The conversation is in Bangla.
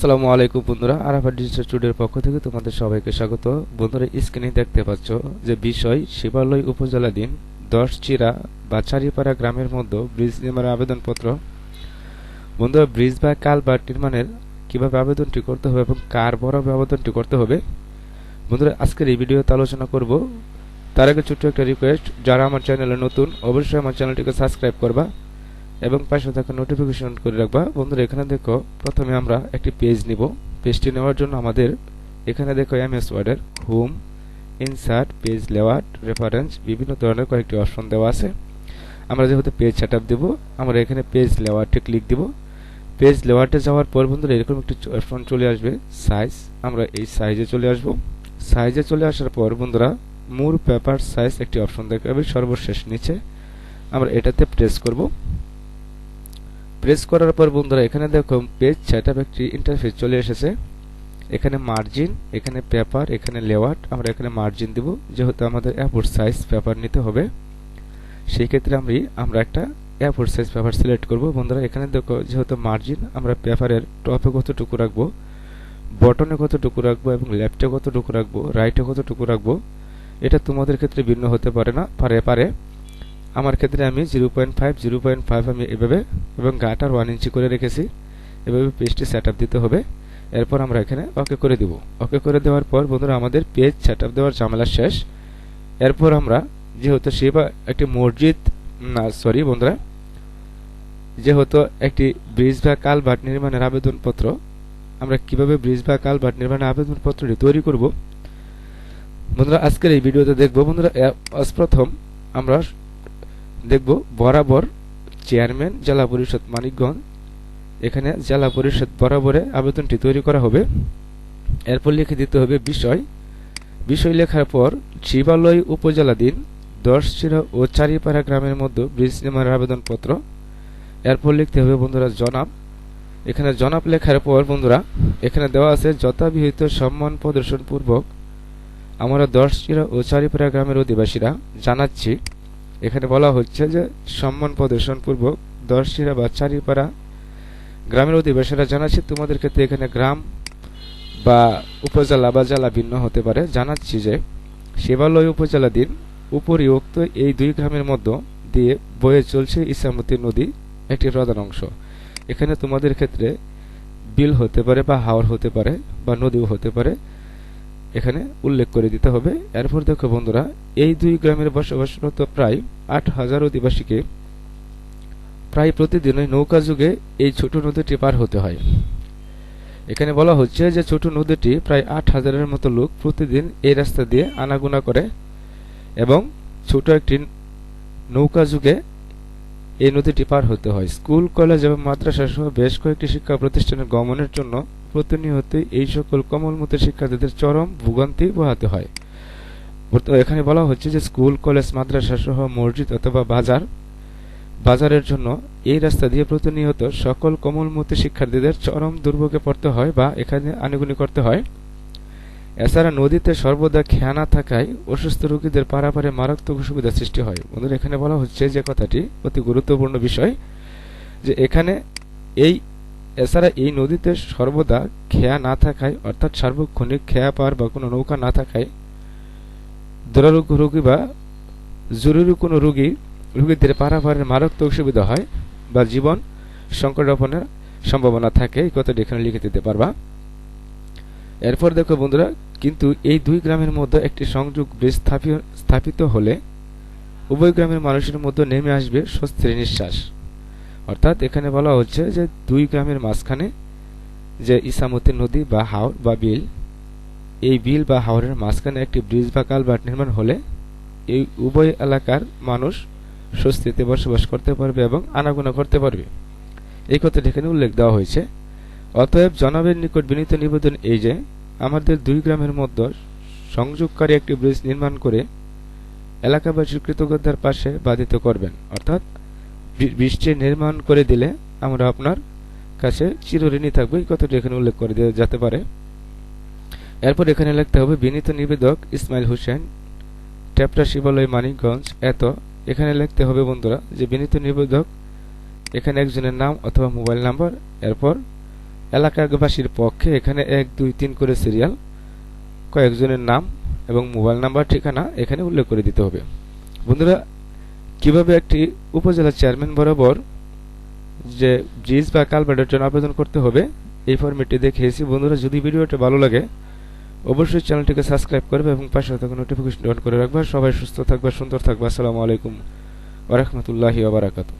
আসসালামু আলাইকুম বন্ধুরা, আরাফাত ডিজিটাল স্টুডিওর পক্ষ থেকে তোমাদের সবাইকে স্বাগত। বন্ধুরা স্ক্রিনে দেখতে পাচ্ছ যে বিষয়, শিবালয় উপজেলাধীন দশ চিরা বা চারিপাড়া গ্রামের মধ্যে ব্রিজ নির্মাণের আবেদনপত্র। বন্ধুরা, ব্রিজ বা কালভার্ট নির্মাণের কীভাবে আবেদনটি করতে হবে এবং কার বরাবর আবেদনটি করতে হবে? বন্ধুরা, আজকের এই ভিডিওতে আলোচনা করব। তার আগে ছোট্ট একটা রিকোয়েস্ট যারা আমার চ্যানেলে নতুন, অবশ্যই আমার চ্যানেলটিকে সাবস্ক্রাইব করবা। এবং পাশে থাকা নোটিফিকেশন করে রাখবা। বন্ধুরা, এখানে দেখো, প্রথমে আমরা একটি পেজ নিব। পেজটি নেওয়ার জন্য আমাদের এখানে দেখো এমএস ওয়ার্ডের home insert page layout reference বিভিন্ন ধরনের কয়েকটি অপশন দেওয়া আছে। আমরা যেহেতু পেজ সেট আপ দেবো, আমরা এখানে পেজ লেআউটে ক্লিক দিব। পেজ লেআউটে যাওয়ার পর বন্ধুরা, এরকম একটি অপশন চলে আসবে সাইজ আমরা এই সাইজে চলে আসব। সাইজে চলে আসার পর বন্ধুরা মুর পেপার সাইজ একটি অপশন দেখাবে সর্বশেষ নিচে। আমরা এটাতে প্রেস করব। প্রেস করার পর বন্ধুরা, এখানে দেখো পেজ সেটআপ একটি ইন্টারফেস চলে এসেছে। এখানে মার্জিন এখানে পেপার এখানে লেওয়াট আমরা এখানে মার্জিন দিব। যেহেতু আমাদের অ্যাপোর্ট সাইজ পেপার নিতে হবে, সেই ক্ষেত্রে আমি, আমরা একটা অ্যাপোর্ট সাইজ পেপার সিলেক্ট করব। বন্ধুরা, এখানে দেখো যেহেতু মার্জিন আমরা পেপারের টপে কতটুকু রাখব বটনে কতটুকু রাখব এবং লেফটে কতটুকু রাখব রাইটে কতটুকু রাখব, এটা তোমাদের ক্ষেত্রে ভিন্ন হতে পারে না, পারে পারে। আমার ক্ষেত্রে আমি zero point five zero point five আমি এভাবে এবং গাটার ওয়ান ইঞ্চি করে রেখেছি। এভাবে পেজটি সেট দিতে হবে। এরপর আমরা এখানে ওকে করে দেব। ওকে করে দেওয়ার পর বন্ধুরা, আমাদের পেজ সেট দেওয়ার ঝামেলা শেষ। এরপর আমরা, যেহেতু শিবা একটি মসজিদ না সরি বন্ধুরা, যেহেতু একটি ব্রিজ বা কালভার্ট নির্মাণের আবেদনপত্র, আমরা কীভাবে ব্রিজ বা কালভার্ট নির্মাণের আবেদনপত্রটি তৈরি করব? বন্ধুরা, আজকের এই ভিডিওতে দেখব। বন্ধুরা প্রথম আমরা দেখব বরাবর চেয়ারম্যান, জেলা পরিষদ মানিকগঞ্জ। এখানে জেলা পরিষদ বরাবরে আবেদনটি তৈরি করা হবে। এরপর লিখে দিতে হবে বিষয়। বিষয় লেখার পর শিবালয় উপজেলাধীন দশ চিরা ও চারিপাড়া গ্রামের মধ্যে ব্রিজ নির্মাণের আবেদনপত্র। এরপর লিখতে হবে, বন্ধুরা, জনাব। এখানে জনাব লেখার পর, বন্ধুরা, এখানে দেওয়া আছে, যথাবিহিত সম্মান প্রদর্শন পূর্বক আমরা দশ চিরা ও চারিপাড়া গ্রামের অধিবাসীরা জানাচ্ছি এখানে বলা হচ্ছে যে সম্মান প্রদর্শন পূর্বক দর্শিরা বা চারিপাড়া গ্রামের অধিবাসীরা জানাচ্ছি, তোমাদের ক্ষেত্রে এখানে গ্রাম বা উপজেলা বা জেলা ভিন্ন হতে পারে। জানাচ্ছি যে শিবালয় উপজেলাধীন উপরিউক্ত এই দুই গ্রামের মধ্যে দিয়ে বয়ে চলছে ইসামতি নদী, একটি প্রধান অংশ। এখানে তোমাদের ক্ষেত্রে বিল হতে পারে বা হাওর হতে পারে বা নদীও হতে পারে। এখানে উল্লেখ করে দিতে হবে। এরপর দেখো বন্ধুরা, এই দুই গ্রামের বসবাসরত প্রায় আট হাজার অধিবাসীকে। প্রায় প্রতিদিনই নৌকা যুগে এই ছোট নদীটি পার হতে হয়। এখানে বলা হচ্ছে যে ছোট নদীটি প্রায় আট হাজারের মতো লোক প্রতিদিন এই রাস্তা দিয়ে আনাগোনা করে এবং ছোট একটি নৌকা যুগে এই নদীটি পার হতে হয়। স্কুল, কলেজ এবং মাদ্রাসা সহ বেশ কয়েকটি শিক্ষা প্রতিষ্ঠানের গমনের জন্য প্রতিনিয়ত এই সকল কমলমতি শিক্ষার্থীদের চরম ভোগান্তি পোহাতে হয়। এখানে বলা হচ্ছে যে স্কুল, কলেজ মাদ্রাসা সহ মসজিদ অথবা বাজার, বাজারের জন্য এই রাস্তা দিয়ে প্রতিনিয়ত সকল কমলমতি শিক্ষার্থীদের চরম দুর্ভোগে পড়তে হয় বা এখানে আনুগুনি করতে হয়। এছাড়া নদীতে সর্বদা খেয়ানা থাকায় অসুস্থ রোগীদের পারাপারে মারাত্মক অসুবিধা সৃষ্টি হয়। বন্ধুরা, এখানে বলা হচ্ছে যে কথাটি অতি গুরুত্বপূর্ণ বিষয় যে এখানে এই এছাড়া এই নদীতে সর্বদা খেয়া না থাকায়, অর্থাৎ সার্বক্ষণিক খেয়া পাওয়ার বা কোনো নৌকা না থাকায়, দুরারোগ্য রোগী বা জরুরি কোনো রোগী, রোগীদের পারাপারের মারাত্মক অসুবিধা হয় বা জীবন সংকটাপনের সম্ভাবনা থাকে। এই কথাটি এখানে লিখে দিতে পারবা। এরপর দেখো বন্ধুরা, কিন্তু এই দুই গ্রামের মধ্যে একটি সংযোগ ব্রিজ স্থাপিত হলে উভয় গ্রামের মানুষের মধ্যে নেমে আসবে স্বস্তির নিঃশ্বাস। অর্থাৎ এখানে বলা হচ্ছে যে দুই গ্রামের মাঝখানে যে ইসামতি নদী বা হাওর বা বিল, এই বিল বা হাওরের মাঝখানে একটি ব্রিজ বা কালভার্ট নির্মাণ হলে এই উভয় এলাকার মানুষ স্বস্তিতে বসবাস করতে পারবে এবং আনাগোনা করতে পারবে। এই কথাটি এখানে উল্লেখ দেওয়া হয়েছে। অতএব জনাবের নিকট বিনীত নিবেদন এই যে, আমাদের দুই গ্রামের মধ্যে সংযোগকারী একটি ব্রিজ নির্মাণ করে এলাকাবাসীর কৃতজ্ঞতার পাশে বাধিত করবেন। অর্থাৎ বৃষ্টি নির্মাণ করে দিলে আমরা আপনার কাছে চিরঋণী থাকব। এই কথাটি এখানে উল্লেখ করে দেওয়া যেতে পারে। এরপর এখানে লিখতে হবে, বিনীত নিবেদক ইসমাইল হোসেন, ট্যাপটা শিবালয় মানিকগঞ্জ, এত। এখানে লিখতে হবে, বন্ধুরা, যে বিনীত নিবেদক, এখানে একজনের নাম অথবা মোবাইল নাম্বার, এরপর এলাকাবাসীর পক্ষে এখানে এক, দুই, তিন করে সিরিয়াল, কয়েকজনের নাম এবং মোবাইল নাম্বার, ঠিকানা এখানে উল্লেখ করে দিতে হবে। বন্ধুরা কীভাবে একটি উপজেলা চেয়ারম্যান বরাবর যে ব্রিজ বা কালভার্টের জন্য আবেদন করতে হবে, এই ফর্মেটটি দেখিয়েছি। বন্ধুরা, যদি ভিডিওটা ভালো লাগে, অবশ্যই চ্যানেলটিকে সাবস্ক্রাইব করবে এবং পাশে থাকা নোটিফিকেশন অন করে রাখবে। সবাই সুস্থ থাকবে, সুন্দর থাকবে। আসসালামু আলাইকুম ওরহমতুল্লাহি ওবরাকাতু